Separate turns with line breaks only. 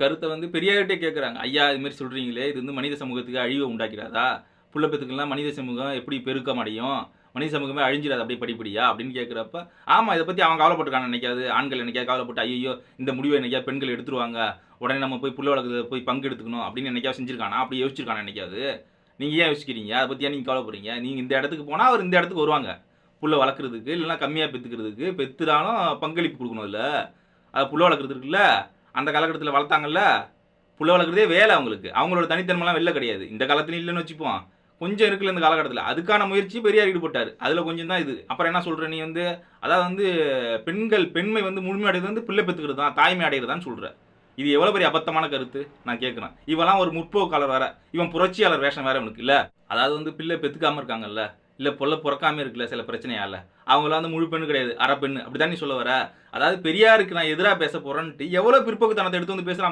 கருத்தை வந்து பெரியார்கிட்டே கேட்குறாங்க ஐயா இது மாதிரி சொல்கிறீங்களே இது வந்து மனித சமூகத்துக்கு அழிவை உண்டாக்கிறாதா? புள்ளப்பத்துக்கெல்லாம் மனித சமூகம் எப்படி பெருக்கம் அடையும்? மனித சமூகமே அழிஞ்சிடாது அப்படியே படிப்படியா? அப்படின்னு கேட்குறப்ப ஆமாம் இதை பற்றி அவன் கவலைப்பட்டுருக்கான நினைக்காது. ஆண்கள் என்னைக்காவது கவலைப்பட்டு ஐயோ இந்த முடிவை என்னைக்காவது பெண்கள் எடுத்துருவாங்க. உடனே நம்ம போய் புள்ள வளர்க்குறதுல போய் பங்கு எடுத்துக்கணும் அப்படின்னு என்னைக்காவது செஞ்சிருக்கானா? அப்படி யோசிச்சிருக்கானா நினைக்காது நீங்கள் ஏன் யோசிக்கிறீங்க? அதை பற்றியா நீங்கள் கவலைப்படுறீங்க? நீங்கள் இந்த இடத்துக்கு போனால் அவர் இந்த இடத்துக்கு வருவாங்க. புள்ள வளர்க்குறதுக்கு இல்லைன்னா கம்மியாக பெற்றுக்கிறதுக்கு பெற்றுனாலும் பங்களிப்பு கொடுக்கணும் இல்லை. அதை புள்ள வளர்க்குறதுக்குல்ல அந்த காலகட்டத்தில் வளர்த்தாங்கல்ல புள்ள வளர்க்குறதே வேலை அவங்களுக்கு. அவங்களோட தனித்தன்மைலாம் வெளில கிடையாது. இந்த காலத்துலையும் இல்லைன்னு வச்சுப்போம். கொஞ்சம் இருக்குல்ல இந்த காலகட்டத்தில். அதுக்கான முயற்சி பெரியார் ஈடுபட்டார். அதில் கொஞ்சம் தான் இது. அப்புறம் என்ன சொல்கிற நீ வந்து அதாவது வந்து பெண்கள் பெண்மை வந்து முழுமை அடைகிறது வந்து பிள்ளை பெற்றுக்கிறது தான் தாய்மை அடைகிறதான்னு சொல்கிற இது எவ்வளோ பெரிய அபத்தமான கருத்து? நான் கேட்குறேன் இவெல்லாம் ஒரு முற்போக்காளர் வேற. இவன் புரட்சியாளர் வேஷம் வேற இவனுக்கு இல்லை. அதாவது வந்து பிள்ளை பெற்றுக்காமல் இருக்காங்கல்ல. இல்லை பொல்ல பிறக்காம இருக்குல்ல சில பிரச்சனையால்? அவங்களாம் வந்து முழு பெண்ணு கிடையாது அரை பெண்ணு. அப்படி நீ சொல்ல வர? அதாவது பெரியாருக்கு நான் எதிராக பேச போகிறேன்ட்டு எவ்வளோ பிற்போக்குத்தனத்தை எடுத்து வந்து பேசுகிறான்